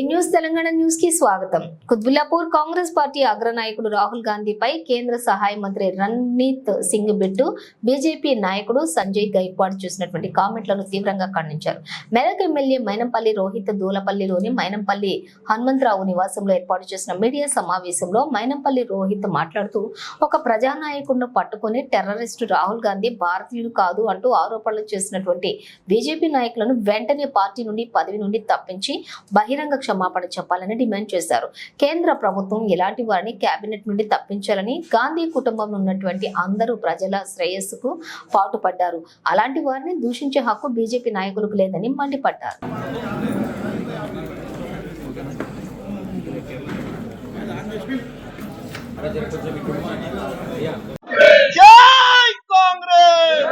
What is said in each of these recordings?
News Telangana న్యూస్కి స్వాగతం. Quthbullapur Congress party అగ్రనాయకుడు రాహుల్ గాంధీపై కేంద్ర సహాయ మంత్రి రణ్నీత్ సింగ్ బిట్టు బీజేపీ నాయకుడు సంజయ్ గైక్వాడ్ చేసినటువంటి కామెంట్లను తీవ్రంగా ఖండించారు. మెదక్ ఎమ్మెల్యే మైనంపల్లి రోహిత్ దూలపల్లిలోని మైనంపల్లి హనుమంతరావు నివాసంలో ఏర్పాటు చేసిన మీడియా సమావేశంలో మైనంపల్లి రోహిత్ మాట్లాడుతూ ఒక ప్రజానాయకుడిని పట్టుకుని టెర్రరిస్టు రాహుల్ గాంధీ భారతీయుడు కాదు అంటూ ఆరోపణలు చేసినటువంటి బీజేపీ నాయకులను వెంటనే పార్టీ నుండి పదవి నుండి తప్పించి బహిరంగ క్షమాపణ చెప్పాలని డిమాండ్ చేశారు. కేంద్ర ప్రభుత్వం ఎలాంటి వారిని కేబినెట్ నుండి తప్పించాలని గాంధీ కుటుంబంలో ఉన్నటువంటి అందరూ ప్రజల శ్రేయస్సుకు పాటుపడ్డారు. అలాంటి వారిని దూషించే హక్కు బీజేపీ నాయకులకు లేదని మండిపడ్డారు. జై కాంగ్రెస్!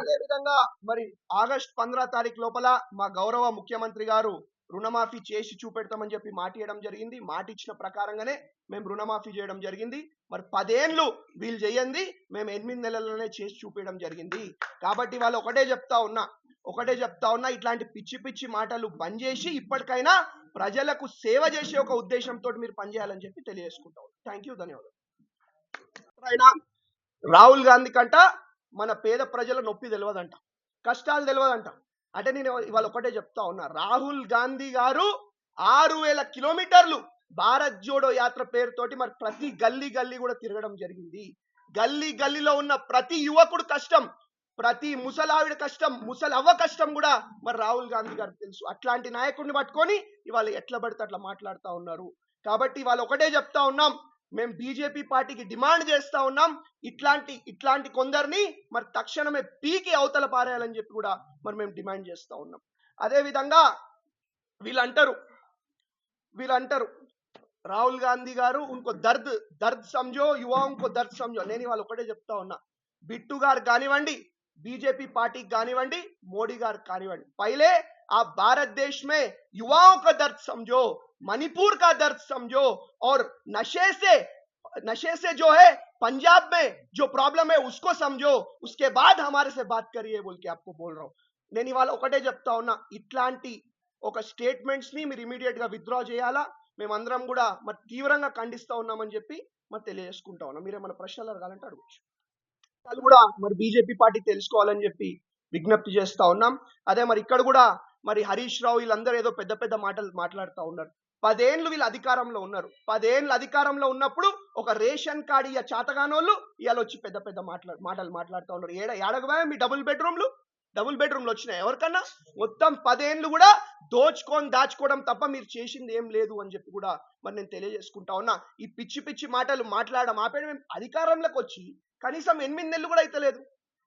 అదే విధంగా మరి ఆగస్ట్ పంద్రా తారీఖు లోపల మా గౌరవ ముఖ్యమంత్రి గారు రుణమాఫీ చేసి చూపెడతామని చెప్పి మాట ఇవ్వడం జరిగింది. మాట ఇచ్చిన ప్రకారంగానే మేము రుణమాఫీ చేయడం జరిగింది. మరి పదేండ్లు వీళ్ళు చేయండి మేము ఎనిమిది నెలల్లోనే చేసి చూపించడం జరిగింది. కాబట్టి వాళ్ళు ఒకటే చెప్తా ఉన్నా ఒకటే చెప్తా ఉన్నా ఇట్లాంటి పిచ్చి పిచ్చి మాటలు బంద్ చేసి ఇప్పటికైనా ప్రజలకు సేవ చేసే ఒక ఉద్దేశంతో మీరు పనిచేయాలని చెప్పి తెలియజేసుకుంటాం థ్యాంక్ యూ ధన్యవాదాలు. రాహుల్ గాంధీ కంట మన పేద ప్రజల నొప్పి తెలియదంట కష్టాలు తెలియదంట అంటే నేను ఇవాళ ఒకటే చెప్తా ఉన్నా. రాహుల్ గాంధీ గారు ఆరు వేల కిలోమీటర్లు భారత్ జోడో యాత్ర పేరుతోటి మరి ప్రతి గల్లీ గల్లీ కూడా తిరగడం జరిగింది. గల్లీ గల్లీలో ఉన్న ప్రతి యువకుడు కష్టం ప్రతి ముసలావిడ కష్టం ముసలవ్వ కష్టం కూడా మరి రాహుల్ గాంధీ గారికి తెలుసు. అట్లాంటి నాయకుడిని పట్టుకొని ఇవాళ ఎట్లా పడితే అట్లా మాట్లాడుతూ ఉన్నారు. కాబట్టి ఇవాళ ఒకటే చెప్తా ఉన్నాం. మేము బీజేపీ పార్టీకి డిమాండ్ చేస్తా ఉన్నాం. ఇట్లాంటి ఇట్లాంటి కొందరిని మరి తక్షణమే పీకి అవతల పారేయాలని చెప్పి కూడా మరి మేము డిమాండ్ చేస్తా ఉన్నాం. అదేవిధంగా వీళ్ళంటారు వీళ్ళంటారు రాహుల్ గాంధీ గారు ఇంకో దర్ద్ దర్ద్ సంజో యువ ఇంకో దర్ద్ సంజో. నేను వాళ్ళు ఒకటే చెప్తా ఉన్నా. బిట్టు గారు కానివ్వండి బీజేపీ పార్టీకి కానివ్వండి మోడీ గారు కానివ్వండి. పైలే ఆ భారతదేశమే యువాओं ఒక దర్ద్ సంజో मणिपुर का दर्द समझो और नशे से नशे से जो है पंजाब में जो प्रॉब्लम है उसको समझो उसके बाद हमारे से बात करिए बोल के आपको बोल रहा हूँ నేను ఇవాళ ఒకటే చెప్తా ఉన్నా ఇట్లాంటి ఒక స్టేట్మెంట్స్ ని మీరు ఇమీడియట్ గా విత్డ్రా చేయాలా మేమందరం కూడా మరి తీవ్రంగా ఖండిస్తా ఉన్నామని చెప్పి మరి తెలియజేసుకుంటా ఉన్నాం మీరేమైనా ప్రశ్నలు అడగాలంటే అడగచ్చు వాళ్ళు కూడా మరి బీజేపీ పార్టీ తెలుసుకోవాలని చెప్పి విజ్ఞప్తి చేస్తా ఉన్నాం అదే మరి ఇక్కడ కూడా మరి హరీష్ రావు వీళ్ళందరూ ఏదో పెద్ద పెద్ద మాటలు మాట్లాడుతూ ఉన్నారు పదేండ్లు వీళ్ళు అధికారంలో ఉన్నారు. పదేండ్లు అధికారంలో ఉన్నప్పుడు ఒక రేషన్ కార్డు ఇక చాతగానోళ్ళు ఇవాళ వచ్చి పెద్ద పెద్ద మాట్లా మాటలు మాట్లాడుతూ ఉన్నారు. ఏడ ఏడగవా? మీ డబుల్ బెడ్రూమ్లు? డబుల్ బెడ్రూమ్లు వచ్చినాయి? ఎవరికన్నా? మొత్తం పదేండ్లు కూడా దోచుకొని దాచుకోవడం తప్ప మీరు చేసింది ఏం లేదు అని చెప్పి కూడా మరి నేను తెలియజేసుకుంటా ఉన్నా. ఈ పిచ్చి పిచ్చి మాటలు మాట్లాడడం ఆపేయడం మేము అధికారంలోకి వచ్చి కనీసం ఎనిమిది నెలలు కూడా అయితే లేదు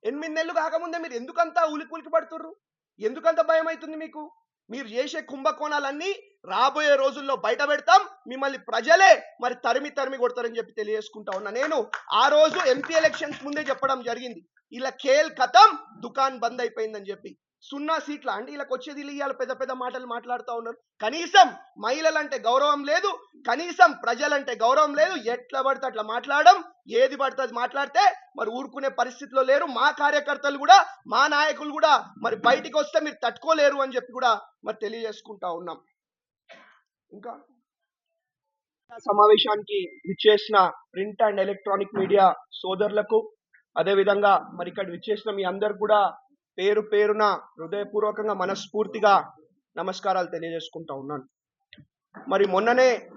ఎనిమిది నెలలు కాకముందే మీరు ఎందుకంత ఉలికి ఉలికి పడుతుర్రు? ఎందుకంత భయం అవుతుంది మీకు? మీరు చేసే కుంభకోణాలన్నీ రాబోయే రోజుల్లో బయట పెడతాం. మిమ్మల్ని ప్రజలే మరి తరిమి తరిమి కొడతారని చెప్పి తెలియజేసుకుంటా ఉన్నా. నేను ఆ రోజు ఎంపీ ఎలక్షన్స్ ముందే చెప్పడం జరిగింది. ఇలా కేల్ కథం దుకాన్ బంద్ అయిపోయిందని చెప్పి. సున్నా సీట్ల అంటే వీళ్ళకి వచ్చేది వీళ్ళు ఇవాళ పెద్ద పెద్ద మాటలు మాట్లాడుతూ ఉన్నారు. కనీసం మహిళలంటే గౌరవం లేదు కనీసం ప్రజలంటే గౌరవం లేదు. ఎట్లా పడితే అట్లా మాట్లాడడం ఏది పడితే మాట్లాడితే మరి ఊరుకునే పరిస్థితిలో లేరు. మా కార్యకర్తలు కూడా మా నాయకులు కూడా మరి బయటికి వస్తే మీరు తట్టుకోలేరు అని చెప్పి కూడా మరి తెలియజేసుకుంటా ఉన్నాం. ఇంకా? సమావేశానికి విచ్చేసిన ప్రింట్ అండ్ ఎలక్ట్రానిక్ మీడియా సోదరులకు అదే విధంగా మరి ఇక్కడ విచ్చేసిన మీ అందరు కూడా పేరు పేరున హృదయపూర్వకంగా మనస్ఫూర్తిగా నమస్కారాలు తెలియజేసుకుంటా ఉన్నాను. మరి మొన్ననే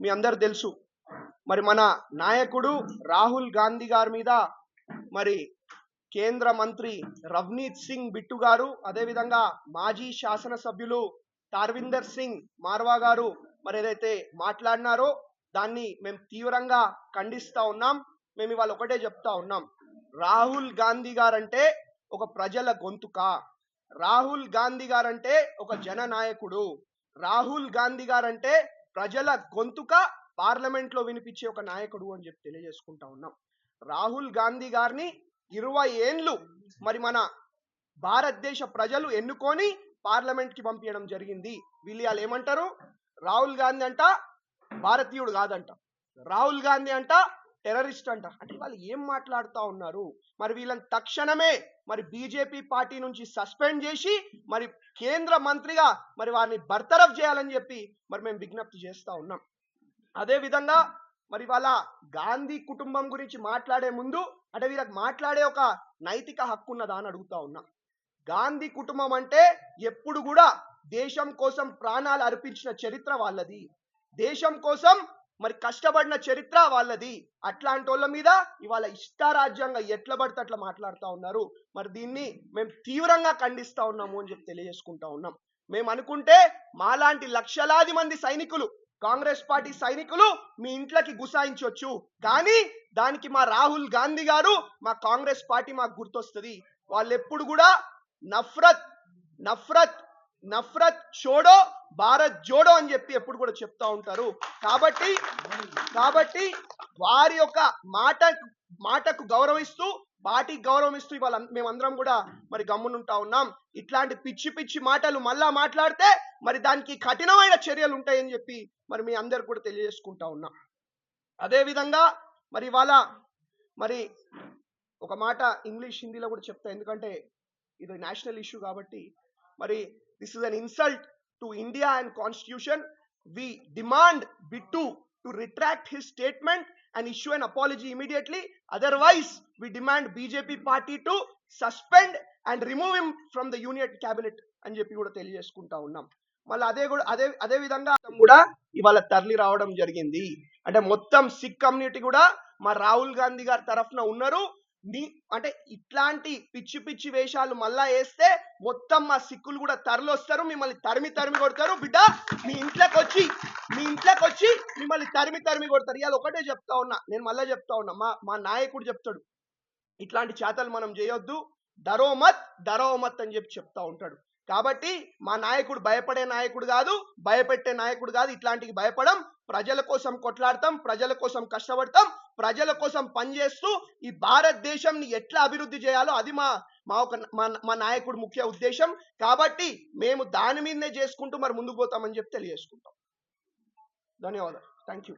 మీ అందరు తెలుసు మరి మన నాయకుడు రాహుల్ గాంధీ గారి మీద మరి కేంద్ర మంత్రి రవ్నీత్ సింగ్ బిట్టు గారు అదేవిధంగా మాజీ శాసనసభ్యులు తార్విందర్ సింగ్ మార్వా గారు మరి ఏదైతే మాట్లాడినారో దాన్ని మేము తీవ్రంగా ఖండిస్తా ఉన్నాం. మేము ఇవాళ ఒకటే చెప్తా ఉన్నాం. రాహుల్ గాంధీ గారంటే ఒక ప్రజల గొంతుక? రాహుల్ గాంధీ గారంటే ఒక జననాయకుడు. రాహుల్ గాంధీ గారంటే ప్రజల గొంతుక పార్లమెంట్లో వినిపించే ఒక నాయకుడు అని చెప్పి తెలియజేసుకుంటా ఉన్నాం. రాహుల్ గాంధీ గారిని ఇరవై ఏండ్లు మరి మన భారతదేశ ప్రజలు ఎన్నుకొని పార్లమెంట్కి పంపించడం జరిగింది. వీళ్ళు వాళ్ళు ఏమంటారు? రాహుల్ గాంధీ అంట భారతీయుడు కాదంట. రాహుల్ గాంధీ అంట టెర్రరిస్ట్ అంట. అంటే వాళ్ళు ఏం మాట్లాడుతూ ఉన్నారు? మరి వీళ్ళని తక్షణమే మరి బీజేపీ పార్టీ నుంచి సస్పెండ్ చేసి మరి కేంద్ర మంత్రిగా మరి వారిని బర్తరఫ్ చేయాలని చెప్పి మరి మేము విజ్ఞప్తి చేస్తూ ఉన్నాం. అదే విధంగా మరి వాళ్ళ గాంధీ కుటుంబం గురించి మాట్లాడే ముందు అంటే వీళ్ళకి మాట్లాడే ఒక నైతిక హక్కు ఉన్నదా అని అడుగుతా ఉన్నా. గాంధీ కుటుంబం అంటే ఎప్పుడు కూడా దేశం కోసం ప్రాణాలు అర్పించిన చరిత్ర వాళ్ళది. దేశం కోసం మరి కష్టపడిన చరిత్ర వాళ్ళది. అట్లాంటి వాళ్ళ మీద ఇవాళ ఇష్టారాజ్యంగా ఎట్ల పడితే అట్లా మాట్లాడుతూ ఉన్నారు. మరి దీన్ని మేము తీవ్రంగా ఖండిస్తూ ఉన్నాము అని చెప్పి తెలియజేసుకుంటా ఉన్నాం. మేము అనుకుంటే మాలాంటి లక్షలాది మంది సైనికులు కాంగ్రెస్ పార్టీ సైనికులు మీ ఇంట్లోకి గుసాయించవచ్చు కానీ దానికి మా రాహుల్ గాంధీ గారు మా కాంగ్రెస్ పార్టీ మాకు గుర్తొస్తుంది. వాళ్ళు ఎప్పుడు కూడా నఫరత్ నఫరత్ నఫ్రత్ చోడో భారత్ జోడో అని చెప్పి ఎప్పుడు కూడా చెప్తా ఉంటారు. కాబట్టి కాబట్టి వారి యొక్క మాట మాటకు గౌరవిస్తూ వాటికి గౌరవిస్తూ ఇవాళ మేమందరం కూడా మరి గమ్మునుంటా ఉన్నాం. ఇట్లాంటి పిచ్చి పిచ్చి మాటలు మళ్ళా మాట్లాడితే మరి దానికి కఠినమైన చర్యలు ఉంటాయని చెప్పి మరి మీ అందరు కూడా తెలియజేసుకుంటా ఉన్నాం. అదే విధంగా మరి ఇవాళ మరి ఒక మాట ఇంగ్లీష్ హిందీలో కూడా చెప్తా ఎందుకంటే ఇది నేషనల్ ఇష్యూ కాబట్టి మరి this is an insult to India and constitution we demand Bittu to retract his statement and issue and apology immediately otherwise we demand BJP party to suspend and remove him from the union cabinet అని చెప్పి కూడా తెలియజేసుకుంటా ఉన్నాం. మళ్ళీ అదే కూడా అదే అదే విధంగా కూడా ఇవాళ తరలి రావడం జరిగింది. అంటే మొత్తం సిక్ కమ్యూనిటీ కూడా మా రాహుల్ గాంధీ గారి తరఫున ఉన్నారు. నీ అంటే ఇట్లాంటి పిచ్చి పిచ్చి వేషాలు మళ్ళా వేస్తే మొత్తం మా సిక్కులు కూడా తరలి వస్తారు మిమ్మల్ని తరిమి తరిమి కొడతారు. బిడ్డ మీ ఇంట్లోకి వచ్చి మీ ఇంట్లోకి వచ్చి మిమ్మల్ని తరిమి తరిమి కొడతారు. ఇవాళ ఒకటే చెప్తా ఉన్నా నేను మళ్ళా చెప్తా ఉన్నా. మా మా నాయకుడు చెప్తాడు ఇట్లాంటి చేతలు మనం చేయొద్దు దరోమత్ దరోమత్ అని చెప్పి చెప్తా ఉంటాడు. కాబట్టి మా నాయకుడు భయపడే నాయకుడు కాదు భయపెట్టే నాయకుడు కాదు. ఇట్లాంటికి భయపడం ప్రజల కోసం కొట్లాడతాం ప్రజల కోసం కష్టపడతాం ప్రజల కోసం పనిచేస్తూ ఈ భారతదేశంని ఎట్లా అభివృద్ధి చేయాలో అది మా మా ఒక మా మా నాయకుడు ముఖ్య ఉద్దేశం. కాబట్టి మేము దాని మీదనే చేసుకుంటూ మరి ముందుకు పోతామని చెప్పి తెలియజేసుకుంటాం. ధన్యవాదాలు. Thank you